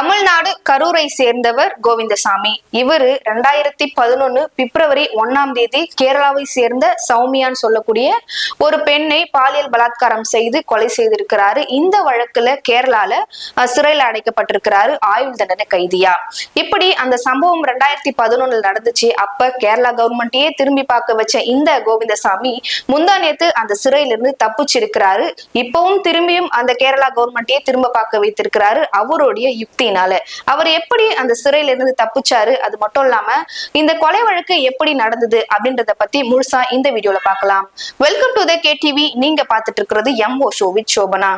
தமிழ்நாடு கரூரை சேர்ந்தவர் கோவிந்தசாமி. இவர் ரெண்டாயிரத்தி பதினொன்னு பிப்ரவரி ஒன்னாம் தேதி கேரளாவை சேர்ந்த சௌமியான்னு சொல்லக்கூடிய ஒரு பெண்ணை பாலியல் பலாத்காரம் செய்து கொலை செய்திருக்கிறாரு. இந்த வழக்குல கேரளால சிறையில் அடைக்கப்பட்டிருக்கிறாரு ஆயுள் தண்டனை கைதியா. இப்படி அந்த சம்பவம் ரெண்டாயிரத்தி பதினொன்னுல நடந்துச்சு. அப்ப கேரளா கவர்மெண்ட்டையே திரும்பி பார்க்க வச்ச இந்த கோவிந்தசாமி முந்தா நேத்து அந்த சிறையில இருந்து தப்பிச்சிருக்கிறாரு. இப்பவும் திரும்பியும் அந்த கேரளா கவர்மெண்ட்டையே திரும்ப பார்க்க வைத்திருக்கிறாரு. அவருடைய யுக்தி யுக்தினால அவர் எப்படி அந்த சிறையில இருந்து தப்பிச்சாரு? அது மட்டும் இல்லாம இந்த கொலை வழக்கு எப்படி நடந்தது அப்படின்றத பத்தி முழுசா இந்த வீடியோல பார்க்கலாம். Welcome to the K TV நீங்க பாத்துட்டு இருக்கிறது M O show with Sobhana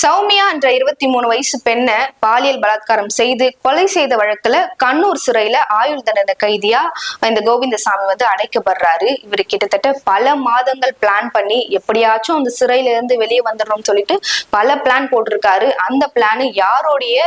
Soumya என்ற இருபத்தி மூணு வயசு பெண்ணை பாலியல் பலாத்காரம் செய்து கொலை செய்த வழக்குல கண்ணூர் சிறையில ஆயுள் தண்டனை கைதியா இந்த கோவிந்தசாமி வந்து அடைக்கப்படுறாரு. இவர் கிட்டத்தட்ட பல மாதங்கள் பிளான் பண்ணி எப்படியாச்சும் அந்த சிறையில இருந்து வெளியே வந்துடணும்னு சொல்லிட்டு பல பிளான் போட்டிருக்காரு. அந்த பிளான் யாரோடைய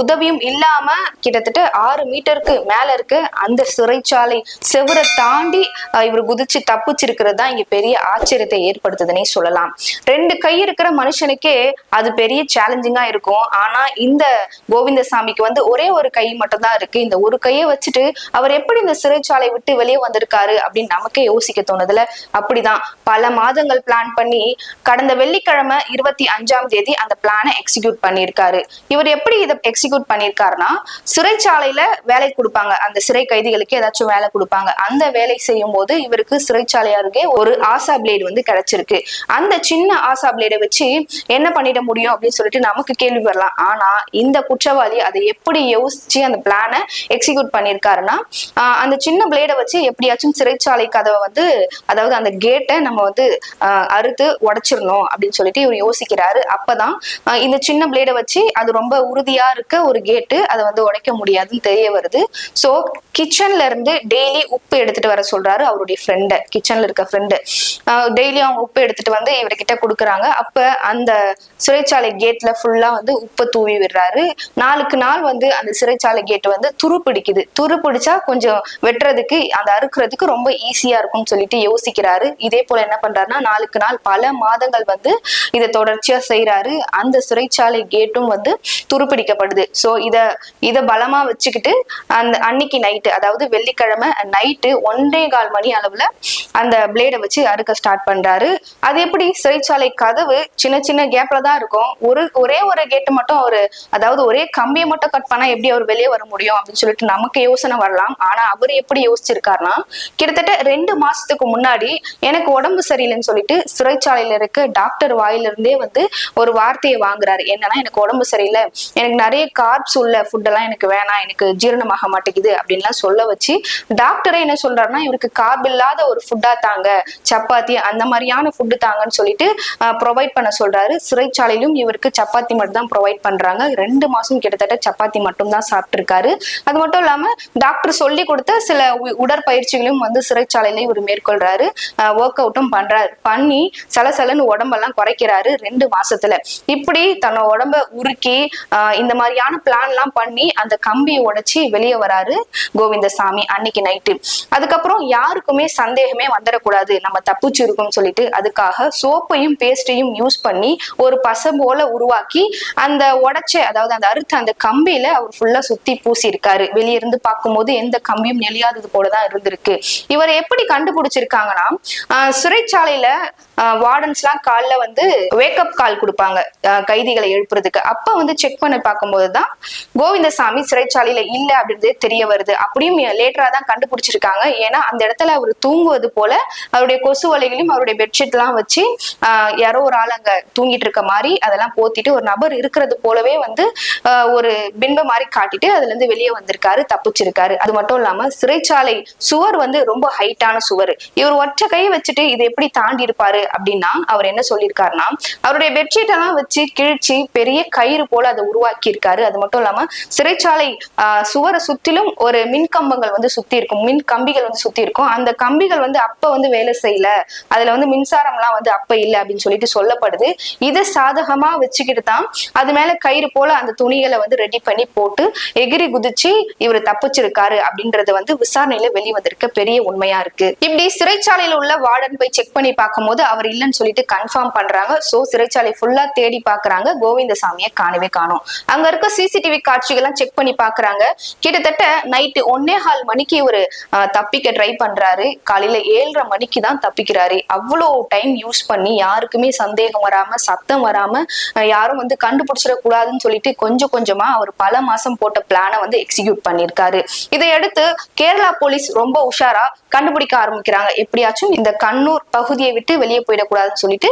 உதவியும் இல்லாம கிட்டத்தட்ட ஆறு மீட்டருக்கு மேல இருக்கு. அந்த சிறைச்சாலை செவரை தாண்டி இவர் குதிச்சு தப்பிச்சிருக்கிறது தான் இங்க பெரிய ஆச்சரியத்தை ஏற்படுத்துதுன்னே சொல்லலாம். ரெண்டு கை இருக்கிற மனுஷனுக்கே அது பெரிய சேலஞ்சிங்கா இருக்கும். ஆனா இந்த கோவிந்தசாமிக்கு வந்து ஒரே ஒரு கை மட்டும் தான் இருக்கு. இந்த ஒரு கையை வச்சுட்டு அவர் எப்படி இந்த சிறைச்சாலை விட்டு வெளியே வந்திருக்காரு அப்படின்னு நமக்கே யோசிக்க தோணுதுல அப்படிதான். பல மாதங்கள் பிளான் பண்ணி கடந்த வெள்ளிக்கிழமை இருபத்தி அஞ்சாம் தேதி அந்த பிளானை எக்ஸிக்யூட் பண்ணியிருக்காரு. இவர் எப்படி இதை எக்ஸிக்யூட் பண்ணியிருக்காருன்னா சிறைச்சாலையில வேலை கொடுப்பாங்க. அந்த சிறை கைதிகளுக்கு ஏதாச்சும் வேலை கொடுப்பாங்க. அந்த வேலை செய்யும் போது இவருக்கு சிறைச்சாலை அருகே ஒரு ஆசா பிளேடு வந்து கிடைச்சிருக்கு. அந்த சின்ன ஆசா பிளேடை வச்சு என்ன பண்ணிட முடியும்? அப்படின்னு சொல்லிட்டு நமக்கு கேள்வி வரலாம். ஆனா இந்த குற்றவாளி அதை எப்படி யோசிச்சு அந்த பிளானை எக்ஸிக்யூட் பண்ணியிருக்காருன்னா ஆஹ் அந்த சின்ன பிளேடை வச்சு எப்படியாச்சும் சிறைச்சாலை கதவை வந்து அதாவது அந்த கேட்டை நம்ம வந்து ஆஹ் அறுத்து உடைச்சிடணும் அப்படின்னு சொல்லிட்டு இவர் யோசிக்கிறாரு. அப்பதான் இந்த சின்ன பிளேடை வச்சு அது ரொம்ப உறுதியா இருக்க ஒரு கேட்டு அதை வந்து உடைக்க முடியாதுன்னு தெரிய வருது. ஸோ கிச்சன்ல இருந்து டெய்லி உப்பு எடுத்துட்டு வர சொல்றாரு அவருடைய ஃப்ரெண்டை கிச்சன்ல இருக்க ஃப்ரெண்டு டெய்லி அவங்க உப்பு எடுத்துட்டு வந்து இவர்கிட்ட கொடுக்குறாங்க. அப்ப அந்த சிறைச்சாலை கேட்ல ஃபுல்லா வந்து உப்பை தூவி விடுறாரு. நாளுக்கு நாள் வந்து அந்த சிறைச்சாலை கேட் வந்து துரு பிடிக்குது. துரு பிடிச்சா கொஞ்சம் வெட்டுறதுக்கு அந்த அறுக்கிறதுக்கு ரொம்ப ஈஸியா இருக்கும்னு சொல்லிட்டு யோசிக்கிறாரு. இதே போல என்ன பண்றாருன்னா நாளுக்கு நாள் பல மாதங்கள் வந்து இதை தொடர்ச்சியா செய்யறாரு அந்த சிறைச்சாலை கேட்டும் வந்து துருப்பிடிக்கப்படுது சோ இத இத பலமா வச்சுக்கிட்டு அந்த அன்னைக்கு நைட்டு அதாவது வெள்ளிக்கிழமை நைட்டு ஒன்றே கால் மணி அளவுல அந்த பிளேடை வச்சு அறுக்க ஸ்டார்ட் பண்றாரு. அது எப்படி? சிறைச்சாலை கதவு சின்ன சின்ன கேப்ல தான் இருக்கும். ஒரு ஒரே ஒரு கேட்டு மட்டும் அவரு அதாவது ஒரே கம்பியை மட்டும் கட் பண்ணா எப்படி அவர் வெளியே வர முடியும் அப்படின்னு சொல்லிட்டு நமக்கு யோசனை வரலாம். ஆனா அவர் எப்படி யோசிச்சிருக்காருன்னா கிட்டத்தட்ட ரெண்டு மாசத்துக்கு முன்னாடி எனக்கு உடம்பு சரியில்லைன்னு சொல்லிட்டு சிறைச்சாலையில இருக்க டாக்டர் வாயிலிருந்தே வந்து ஒரு வார்த்தையை வாங்குறாரு. என்னன்னா எனக்கு உடம்பு சரியில்லை. எனக்கு நிறைய கார்ப்ஸ் உள்ள ஃபுட்டெல்லாம் எனக்கு வேணாம். எனக்கு ஜீரணமாக மாட்டேங்குது அப்படின்லாம் சொல்ல வச்சு டாக்டரே என்ன சொல்றாருன்னா இவருக்கு கார்ப் இல்லாத ஒரு ஃபுட்டா தாங்க. சப்பாத்தி அந்த மாதிரியான ஃபுட்டு தாங்கன்னு சொல்லிட்டு ப்ரொவைட் பண்ண சொல்றாரு. சிறைச்சாலையிலும் இவருக்கு சப்பாத்தி மட்டும் தான் ப்ரொவைட் பண்றாங்க. ரெண்டு மாசம் கிட்டத்தட்ட சப்பாத்தி மட்டும் தான் சாப்பிட்டிருக்காரு. அது மட்டும் இல்லாம டாக்டர் சொல்லி கொடுத்த சில உ- உடற்பயிற்சிகளையும் வந்து சிறைச்சாலையில இவர் மேற்கொள்றாரு. ஒர்க் அவுட்டும் பண்றாரு. பண்ணி சலசலன்னு உடம்பெல்லாம் குறைக்கிறாரு ரெண்டு மாசத்துல. இப்படி தன்னோட உடம்ப உருக்கி ஆஹ் இந்த மாதிரியான பிளான் எல்லாம் பண்ணி அந்த கம்பியை உடைச்சி வெளியே வராரு கோவிந்தசாமி அன்னைக்கு நைட்டு அதுக்கப்புறம் யாருக்குமே சந்தேகமே வந்துடக்கூடாது. நம்ம தப்பிச்சு இருக்கோம்னு சொல்லிட்டு அதுக்காக சோப்பையும் பேஸ்டையும் யூஸ் பண்ணி ஒரு பசம் போல உருவாக்கி அந்த உடைச்ச அதாவது அந்த அறுத்த அந்த கம்பியில அவர் ஃபுல்லா சுத்தி பூசி இருக்காரு இருந்து பார்க்கும்போது எந்த கம்பியும் நெளியாதது போலதான் இருந்திருக்கு. இவர் எப்படி கண்டுபிடிச்சிருக்காங்கன்னா சிறைச்சாலையில வார்டன்ஸ் எல்லாம் வந்து வேக்கப் கால் கொடுப்பாங்க கைதிகளை எழுப்புறதுக்கு. அப்ப வந்து செக் பண்ணி பார்க்கும்போது தான் கோவிந்தசாமி சிறைச்சாலையில இல்லை அப்படின்றதே தெரிய வருது. அப்படியும் லேட்டரா தான் கண்டுபிடிச்சிருக்காங்க. ஏன்னா அந்த இடத்துல அவர் தூங்குவது போல அவருடைய கொசு வலைகளையும் அவருடைய பெட்ஷீட் எல்லாம் வச்சு யாரோ ஒரு ஆள் அங்க தூங்கிட்டு இருக்க மாதிரி அதெல்லாம் போத்திட்டு ஒரு நபர் இருக்கிறது போலவே வந்து ஒரு பின்பம் மாதிரி காட்டிட்டு அதுல இருந்து வெளியே வந்திருக்காரு தப்பிச்சிருக்காரு. அது மட்டும் இல்லாம சிறைச்சாலை சுவர் வந்து ரொம்ப ஹைட்டான சுவர். இவர் ஒற்றை கை வச்சுட்டு இது எப்படி தாண்டி இருப்பாரு அப்படின்னா அவர் என்ன சொல்லியிருக்காருன்னா அவருடைய பெட்ஷீட் எல்லாம் வச்சு கிழிச்சு பெரிய கயிறு போல அதை உருவாக்கி இருக்காரு அது மட்டும் இல்லாம சிறைச்சாலை ஆஹ் சுவரை சுத்திலும் ஒரு மின் கம்பங்கள் வந்து சுத்தி இருக்கும். மின் கம்பிகள் வந்து சுத்தி இருக்கும். அந்த கம்பிகள் வந்து அப்ப வந்து வேலை செய்யல. அதுல வந்து மின்சாரம்லாம் வந்து அப்ப இல்லை அப்படின்னு சொல்லிட்டு சொல்லப்படுது. இதை சாதக ஞாபகமா வச்சுக்கிட்டு தான் அது மேல கயிறு போல அந்த துணிகளை வந்து ரெடி பண்ணி போட்டு எகிரி குதிச்சு இவர் தப்பிச்சிருக்காரு அப்படின்றது வந்து விசாரணையில வெளிவந்திருக்க பெரிய உண்மையா இருக்கு. இப்படி சிறைச்சாலையில உள்ள வார்டன் போய் செக் பண்ணி பார்க்கும்போது அவர் இல்லைன்னு சொல்லிட்டு கன்ஃபார்ம் பண்றாங்க. சோ சிறைச்சாலை ஃபுல்லா தேடி பாக்குறாங்க கோவிந்தசாமியை காணவே காணும். அங்க இருக்க சிசிடிவி காட்சிகள்லாம் செக் பண்ணி பாக்குறாங்க கிட்டத்தட்ட நைட்டு ஒன்னே கால் மணிக்கு இவர் தப்பிக்க ட்ரை பண்றாரு. காலையில ஏழரை மணிக்கு தான் தப்பிக்கிறாரு. அவ்வளோ டைம் யூஸ் பண்ணி யாருக்குமே சந்தேகம் வராம சத்தம் வராம யாரும் வந்து கண்டுபிடிச்சிடக்கூடாதுன்னு சொல்லிட்டு கொஞ்சம் கொஞ்சமா அவர் பல மாசம் போட்ட பிளானை வந்து எக்ஸிக்யூட் பண்ணியிருக்காரு. இதையடுத்து கேரளா போலீஸ் ரொம்ப உஷாரா கண்டுபிடிக்க ஆரம்பிக்கிறாங்க. எப்படியாச்சும் இந்த கண்ணூர் பகுதியை விட்டு வெளியே போயிடக்கூடாதுன்னு சொல்லிட்டு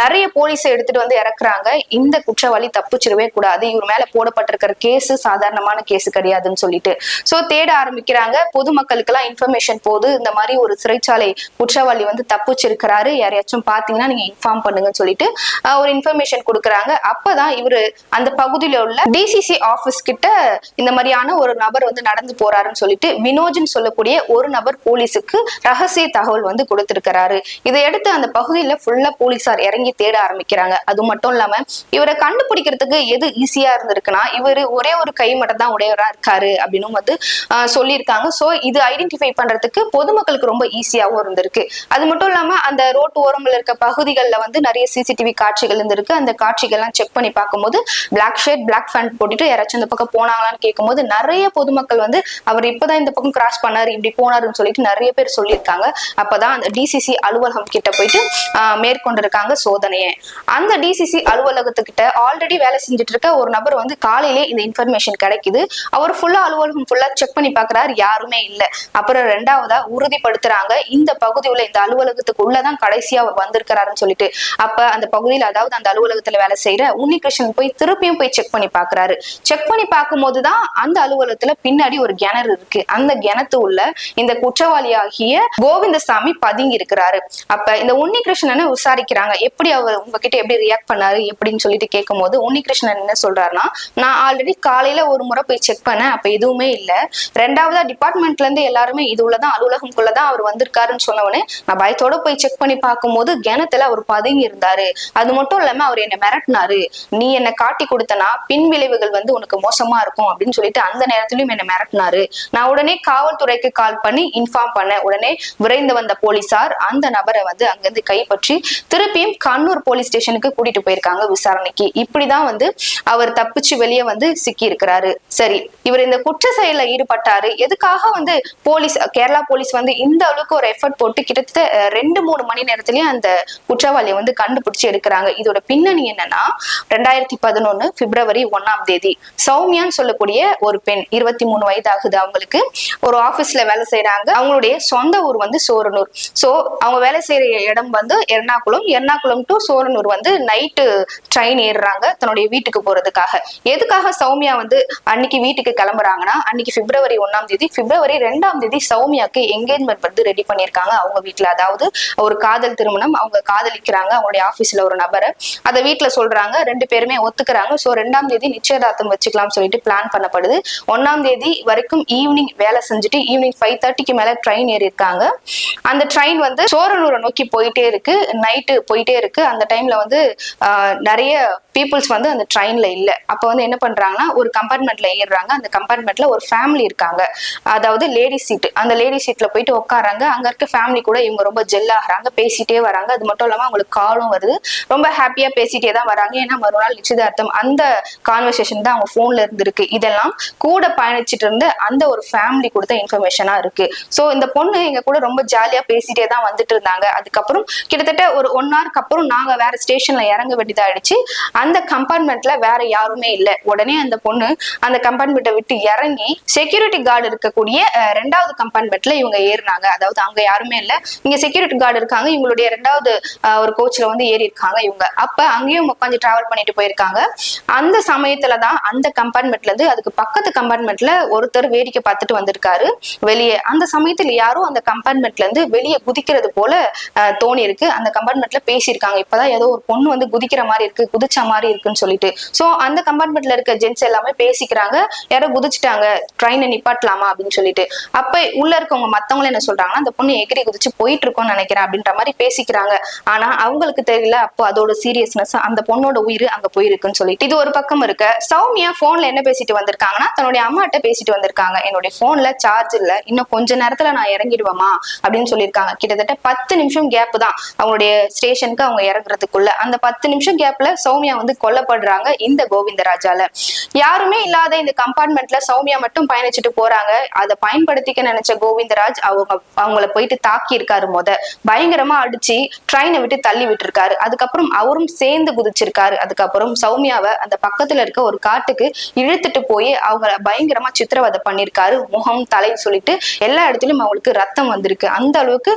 நிறைய போலீஸை எடுத்துட்டு வந்து இறக்குறாங்க. இந்த குற்றவாளி தப்பிச்சிடவே கூடாது. இவர் மேல போடப்பட்டிருக்கிற கேஸ் சாதாரணமான கேஸ் கிடையாதுன்னு சொல்லிட்டு. சோ தேட ஆரம்பிக்கிறாங்க. பொதுமக்களுக்கு எல்லாம் இன்ஃபர்மேஷன் போது இந்த மாதிரி ஒரு சிறைச்சாலை குற்றவாளி வந்து தப்பிச்சிருக்கிறாரு. யாரையாச்சும் பாத்தீங்கன்னா நீங்க இன்ஃபார்ம் பண்ணுங்கன்னு சொல்லிட்டு ஒரு இன்ஃபர்மேஷன் கொடுக்குறாங்க. அப்பதான் இவரு அந்த பகுதியில உள்ள டிசிசி ஆபீஸ் கிட்ட இந்த மாதிரியான ஒரு நபர் வந்து நடந்து போறாருன்னு சொல்லிட்டு வினோஜ்னு சொல்லக்கூடிய ஒரு நபர் போலீஸுக்கு ரகசிய தகவல் வந்து கொடுத்திருக்கிறாரு. இதையடுத்து அந்த பகுதியில ஃபுல்லா போலீசார் இறங்கி தேட ஆரம்பிக்கிறாங்க. அது மட்டும் இல்லாம இவரை கண்டுபிடிக்கிறதுக்கு எது ஈஸியா இருந்திருக்குன்னா இவரு ஒரே ஒரு கை மட்டும் தான் உடையவரா இருக்காரு அப்படின்னு வந்து சொல்லியிருக்காங்க. ஸோ இது ஐடென்டிஃபை பண்றதுக்கு பொதுமக்களுக்கு ரொம்ப ஈஸியாகவும் இருந்திருக்கு. அது மட்டும் இல்லாம அந்த ரோட்டு ஓரங்கள்ல இருக்க பகுதிகளில் வந்து நிறைய சிசிடிவி காட்சிகள் இருந்திருக்கு. அந்த காட்சிகள்லாம் செக் பண்ணி பார்க்கும்போது பிளாக் ஷேட் பிளாக் ஃபேண்ட் போட்டுட்டு யாராச்சும் இந்த பக்கம் போனாங்களான்னு கேட்கும்போது நிறைய பொதுமக்கள் வந்து அவர் இப்பதான் இந்த பக்கம் கிராஸ் பண்ணாரு இப்படி போனாருன்னு சொல்லிட்டு நிறைய பேர் சொல்லியிருக்காங்க. அப்பதான் அந்த டிசிசி அலுவலகம் கிட்ட போயிட்டு மேற்கொண்டிருக்காங்க சோதனையை. அந்த டிசிசி அலுவலகத்துக்கிட்ட ஆல்ரெடி வேலை செஞ்சுட்டு இருக்க ஒரு நபர் வந்து காலையிலே இந்த இன்ஃபர்மேஷன் கிடைக்குது. அவர் ஃபுல்லா அலுவலகம் ஃபுல்லா செக் பண்ணி பாக்குறாரு யாருமே இல்ல. அப்புறம் ரெண்டாவதா உறுதிப்படுத்துறாங்க இந்த பகுதி உள்ள இந்த அலுவலகத்துக்கு உள்ளதான் கடைசியா அவர் வந்திருக்கிறாருன்னு சொல்லிட்டு. அப்ப அந்த பகுதியில அதாவது அந்த அலுவலகத்துல வேலை செய்யற உன்னிகிருஷ்ணன் போய் திருப்பியும் போய் செக் பண்ணி பாக்குறாரு. செக் பண்ணி பார்க்கும்போதுதான் அந்த அலுவலகத்துல பின்னாடி ஒரு கிணறு இருக்கு. அந்த கிணத்து உள்ள இந்த குற்றவாளியாகிய கோவிந்தசாமி பதுங்கி இருக்கிறாரு. அப்ப இந்த உன்னிகிருஷ்ணனை விசாரிக்கிறாங்க. எப்படி அவர் உங்ககிட்ட எப்படி ரியாக்ட் பண்ணாரு? எப்படின்னு சொல்லிட்டு கேட்கும்போது உன்னிகிருஷ்ணன் என்ன சொல்றாருன்னா நான் ஆல்ரெடி காலையில ஒரு முறை போய் செக் பண்ணேன். அப்ப எதுவுமே இல்ல. ரெண்டாவதா டிபார்ட்மெண்ட்ல இருந்து எல்லாருமே இது உள்ளதான் அலுவலகம்குள்ளதான் அவர் வந்திருக்காருன்னு சொன்னவனே நான் பயத்தோட போய் செக் பண்ணி பார்க்கும்போது கிணத்துல அவர் பதுங்கி இருந்தாரு. அது மட்டும் இல்லாம அவர் என்னை மிரட்டினாரு. நீ என்னை காட்டி கொடுத்தனா பின் விளைவுகள் வந்து உனக்கு மோசமா இருக்கும் அப்படின்னு சொல்லிட்டு அந்த நேரத்திலயும் என்னை மிரட்டினாரு. நான் உடனே காவல்துறைக்கு கால் பண்ணி இன்ஃபார்ம் பண்ண உடனே விரைந்து வந்த போலீசார் அந்த நபரை வந்து அங்கிருந்து கைப்பற்றி திருப்பியும் கண்ணூர் போலீஸ் ஸ்டேஷனுக்கு கூட்டிட்டு போயிருக்காங்க விசாரணைக்கு. இப்படிதான் வந்து அவர் தப்பிச்சு வெளியே வந்து சிக்கி இருக்கிறாரு சரி இவர் இந்த குற்ற செயல ஈடுபட்டாரு. எதுக்காக வந்து போலீஸ் கேரளா போலீஸ் வந்து இந்த அளவுக்கு ஒரு எஃபர்ட் போட்டு கிட்டத்தட்ட ரெண்டு மூணு மணி நேரத்திலேயே அந்த குற்றவாளியை வந்து கண்டுபிடிச்சு எடுக்கிறாங்க. இதோட பின்னணி என்னன்னா ரெண்டாயிரத்தி பதினொன்னு பிப்ரவரி ஒன்னாம் தேதி. சௌமியான்னு சொல்லக்கூடிய ஒரு பெண் இருபத்தி மூணு வயது ஆகுது அவங்களுக்கு. ஒரு ஆபீஸ்ல வேலை செய்யறாங்க அவங்களுடைய சொந்த ஊர் வந்து சோரனூர். சோ அவங்க வேலை செய்யற இடம் வந்து எர்ணாகுளம். எர்ணாகுளம் டு சோரனூர் வந்து நைட்டு ட்ரெயின் ஏறுறாங்க தன்னுடைய வீட்டுக்கு போறதுக்காக. எதுக்காக சௌமியா வந்து அன்னைக்கு வீட்டுக்கு கிளம்புறாங்கன்னா அன்னைக்கு பிப்ரவரி ஒண்ணாம் தேதி பிப்ரவரி ரெண்டாம் தேதி சௌமியாக்கு என்கேஜ்மெண்ட் வந்து ரெடி பண்ணியிருக்காங்க அவங்க வீட்டுல அதாவது ஒரு காதல் திருமணம் அவங்க காதலிக்கிறாங்க அவங்களுடைய ஆபீஸ்ல ஒரு நபரை. அதை வீட்ல சொல்றாங்க ரெண்டு பேருமே ஒத்துக்கிறாங்க. சோ ரெண்டாம் தேதி நிச்சயதார்த்தம் வச்சுக்கலாம் சொல்லிட்டு பிளான் பண்ணப்படுது. ஒன்னாம் தேதி வரைக்கும் ஈவினிங் வேலை செஞ்சுட்டு ஈவினிங் ஃபைவ் தேர்ட்டிக்கு மேல ட்ரெயின் ஏறி இருக்காங்க அந்த ட்ரெயின் வந்து சோரனூரை நோக்கி போயிட்டே இருக்கு. நைட்டு போயிட்டே இருக்கு. அந்த டைம்ல வந்து நிறைய பீப்புள்ஸ் வந்து அந்த ட்ரெயின்ல இல்லை. அப்போ வந்து என்ன பண்றாங்கன்னா ஒரு கம்பார்ட்மெண்ட்ல ஏறுறாங்க. அந்த கம்பார்ட்மெண்ட்ல ஒரு ஃபேமிலி இருக்காங்க. அதாவது லேடி சீட் அந்த லேடி சீட்ல போயிட்டு உட்காராங்க அங்க இருக்க ஃபேமிலி கூட இவங்க ரொம்ப ஜெல் ஆகுறாங்க. பேசிட்டே வராங்க. அது மட்டும் இல்லாம அவங்களுக்கு காலும் வருது. ரொம்ப ஹாப்பியா பேசிட்டே தான் வராங்க. ஏன்னா மறுநாள் நிச்சயதார்த்தம். அந்த கான்வர்சேஷன் தான் அவங்க போன்ல இருந்திருக்கு. இதெல்லாம் கூட பயணிச்சுட்டு இருந்த அந்த ஒரு ஃபேமிலி கொடுத்த இன்ஃபர்மேஷனா இருக்கு. ஸோ இந்த பொண்ணு எங்க கூட ரொம்ப ஜாலியா பேசிட்டே தான் வந்துட்டு இருந்தாங்க. அதுக்கப்புறம் கிட்டத்தட்ட ஒரு ஒன் ஹவருக்கு அப்புறம் நாங்க வேற ஸ்டேஷன்ல இறங்க வேண்டியதாயிடுச்சு. அந்த கம்பார்ட்மெண்ட்ல வேற யாருமே இல்லை. உடனே அந்த பொண்ணு அந்த கம்பார்ட்மெண்ட்டை விட்டு இறங்கி செக்யூரிட்டி கார்டு இருக்கக்கூடிய ரெண்டாவது கம்பார்ட்மெண்ட்ல இவங்க ஏறினாங்க. அதாவது அங்க யாருமே இல்ல. இங்க செக்யூரிட்டி கார்டு இருக்காங்க. இவங்களுடைய ரெண்டாவது ஒரு கோச்ல வந்து ஏறி இருக்காங்க இவங்க. அப்ப அங்கேயும் உட்காந்து டிராவல் பண்ணிட்டு போயிருக்காங்க. அந்த சமயத்துல தான் அந்த கம்பார்ட்மெண்ட்ல இருந்து அதுக்கு பக்கத்து கம்பார்ட்மெண்ட்ல ஒருத்தர் வேடிக்கை பார்த்துட்டு வந்திருக்காரு. வெளியே அந்த சமயத்துல யாரும் அந்த கம்பார்ட்மெண்ட்ல இருந்து வெளியே குதிக்கிறது போல தோணி இருக்கு அந்த கம்பார்ட்மெண்ட்ல பேசியிருக்காங்க. இப்பதான் ஏதோ ஒரு பொண்ணு வந்து குதிக்கிற மாதிரி இருக்கு. குதிச்ச மாதிரி இருக்குன்னு சொல்லிட்டு. ஸோ அந்த கம்பார்ட்மெண்ட்ல இருக்க ஜென்ஸ் எல்லாமே பேசிக்கிறாங்க. யாரோ குதிச்சுட்டாங்க. ட்ரெயினை நிப்பாட்டலாமா அப்படின்னு சொல்லிட்டு. அப்ப உள்ள இருக்கவங்க மத்தவங்களும் என்ன சொல்றாங்கன்னா அந்த பொண்ணு எகிரி குதிச்சு போயிட்டு இருக்கோம்னு நினைக்கிறேன் அப்படின்ற மாதிரி பேசிக்கிறாங்க. ஆனா அவங்களுக்கு தெரியல அப்போ அதோட சீரியஸ்னஸ் அந்த பொண்ணோட உயிர் அங்க போயிருக்குன்னு சொல்லிட்டு. இது ஒரு பக்கம் இருக்க. சௌமியா போன்ல என்ன பேசிட்டு வந்திருக்காங்கன்னா தன்னுடைய அம்மாட்ட பேசிட்டு வந்திருக்காங்க. என்னுடைய போன்ல சார்ஜ் இல்ல. இன்னும் கொஞ்ச நேரத்துல நான் இறங்கிடுவேமா அப்படின்னு சொல்லியிருக்காங்க. கிட்டத்தட்ட பத்து நிமிஷம் கேப் தான். அவங்களுடைய ஸ்டேஷனுக்கு அவங்க இறங்குறதுக்குள்ள. அந்த பத்து நிமிஷம் கேப்ல சௌமியா வந்து கொல்லப்படுறாங்க இந்த கோவிந்தராஜால. யாருமே இல்லாத இந்த கம்பார்ட்மெண்ட்ல சௌமியா மட்டும் பயணிச்சுட்டு போறாங்க. அதை பயன்படுத்திக்க நினைச்ச கோவிந்தராஜ் அவங்க அவங்கள போயிட்டு தாக்கி இருக்காரு முத. பயங்கரமா அடிச்சு ட்ரெயினை விட்டு தள்ளி விட்டுருக்காரு. அதுக்கப்புறம் அவரும் சேர்ந்து குதிச்சிருக்காரு. அதுக்கப்புறம் சௌமியாவை அந்த பக்கத்துல இருக்க ஒரு காட்டுக்கு இழுத்துட்டு போய் அவங்கள பயங்கரமா சித்திரவதை பண்ணிருக்காரு. முகம் தலை சொல்லிட்டு எல்லா இடத்துலயும் அவங்களுக்கு ரத்தம் வந்திருக்கு. அந்த அளவுக்கு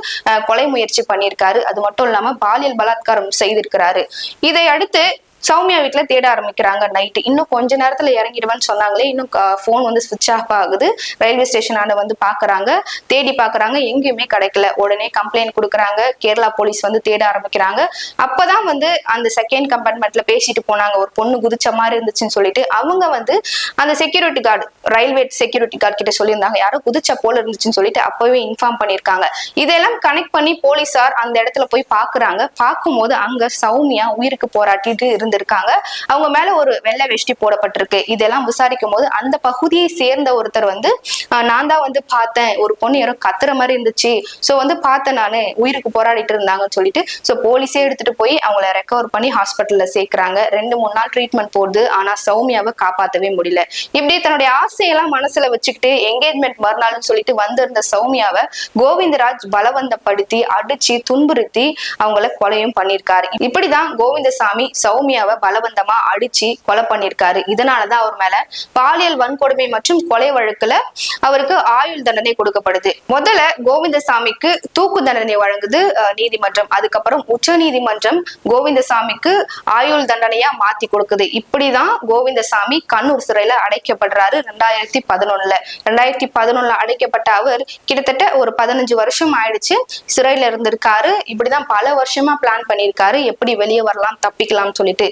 கொலை முயற்சி பண்ணியிருக்காரு. அது மட்டும் இல்லாம பாலியல் பலாத்காரம் செய்திருக்கிறாரு. இதை அடுத்து சௌமியா வீட்டில் தேட ஆரம்பிக்கிறாங்க நைட்டு இன்னும் கொஞ்ச நேரத்துல இறங்கிடுவேன்னு சொன்னாங்களே இன்னும் ஃபோன் வந்து சுவிட்ச் ஆஃப் ஆகுது. ரயில்வே ஸ்டேஷனான வந்து பாக்குறாங்க. தேடி பாக்குறாங்க எங்கேயுமே கிடைக்கல. உடனே கம்ப்ளைண்ட் கொடுக்குறாங்க. கேரளா போலீஸ் வந்து தேட ஆரம்பிக்கிறாங்க. அப்பதான் வந்து அந்த செகண்ட் கம்பார்ட்மெண்ட்ல பேசிட்டு போனாங்க. ஒரு பொண்ணு குதிச்ச மாதிரி இருந்துச்சுன்னு சொல்லிட்டு அவங்க வந்து அந்த security guard railway security guard கிட்ட சொல்லியிருந்தாங்க. யாரோ குதிச்ச போல இருந்துச்சுன்னு சொல்லிட்டு அப்பவே இன்ஃபார்ம் பண்ணிருக்காங்க இதெல்லாம் கனெக்ட் பண்ணி போலீஸார் அந்த இடத்துல போய் பாக்குறாங்க. பார்க்கும்போது அங்க சௌமியா உயிருக்கு போராட்டிட்டு இருந்திருக்காங்க அவங்க மேல ஒரு வெள்ளை வெஷ்டி போடப்பட்டிருக்கு. இதெல்லாம் விசாரிக்கும் போது அந்த பகுதியை சேர்ந்த ஒருத்தர் வந்து நான் தான் வந்து பார்த்தேன். ஒரு பொண்ணு யாரோ கத்துற மாதிரி இருந்துச்சு. சோ வந்து பார்த்தேன் நானு. உயிருக்கு போராடிட்டு இருந்தாங்கன்னு சொல்லிட்டு சோ போலீஸே எடுத்துட்டு போய் அவங்கள ரெக்கவர் பண்ணி ஹாஸ்பிட்டல்ல சேர்க்கிறாங்க. ரெண்டு மூணு நாள் ட்ரீட்மெண்ட் போடுது. ஆனா சௌமியாவை காப்பாத்தவே முடியல. இப்படி தன்னுடைய ஆசையெல்லாம் மனசுல வச்சுக்கிட்டு என்கேஜ்மெண்ட் மறுநாள்னு சொல்லிட்டு வந்திருந்த சௌமியாவை கோவிந்தராஜ் பலவந்தப்படுத்தி அடிச்சு துன்புறுத்தி அவங்கள கொலையும் பண்ணியிருக்காரு. இப்படிதான் கோவிந்தசாமி சௌமியா சௌமியாவை பலவந்தமா அடிச்சு கொலை பண்ணியிருக்காரு. இதனாலதான் அவர் மேல பாலியல் வன்கொடுமை மற்றும் கொலை வழக்குல அவருக்கு ஆயுள் தண்டனை கொடுக்கப்படுது. முதல்ல கோவிந்தசாமிக்கு தூக்கு தண்டனை வழங்குது நீதிமன்றம். அதுக்கப்புறம் உச்ச நீதிமன்றம் கோவிந்தசாமிக்கு ஆயுள் தண்டனையா மாத்தி கொடுக்குது. இப்படிதான் கோவிந்தசாமி கண்ணூர் சிறையில அடைக்கப்படுறாரு ரெண்டாயிரத்தி பதினொன்னுல. ரெண்டாயிரத்தி பதினொன்னுல அடைக்கப்பட்ட அவர் கிட்டத்தட்ட ஒரு பதினஞ்சு வருஷம் ஆயிடுச்சு சிறையில இருந்திருக்காரு. இப்படிதான் பல வருஷமா பிளான் பண்ணியிருக்காரு. எப்படி வெளியே வரலாம் தப்பிக்கலாம்னு சொல்லிட்டு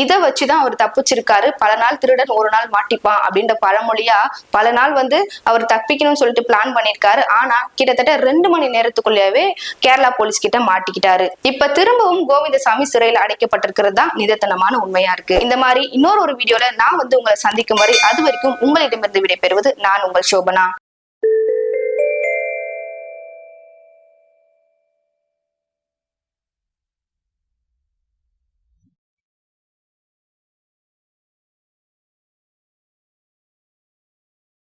இதை வச்சுதான் அவர் தப்பிச்சிருக்காரு. பல நாள் திருடன் ஒரு நாள் மாட்டிப்பான் அப்படின்ற பழமொழியா பல நாள் வந்து அவர் தப்பிக்கணும்னு சொல்லிட்டு பிளான் பண்ணிருக்காரு. ஆனா கிட்டத்தட்ட ரெண்டு மணி நேரத்துக்குள்ளேயே கேரளா போலீஸ் கிட்ட மாட்டிக்கிட்டாரு. இப்ப திரும்பவும் கோவிந்தசாமி சிறையில் அடைக்கப்பட்டிருக்கிறது தான் நிதத்தனமான உண்மையா இருக்கு. இந்த மாதிரி இன்னொரு ஒரு வீடியோல நான் வந்து உங்களை சந்திக்கும் வரை அது வரைக்கும் உங்களிடமிருந்து விடைபெறுவது நான் உங்கள் சோபனா.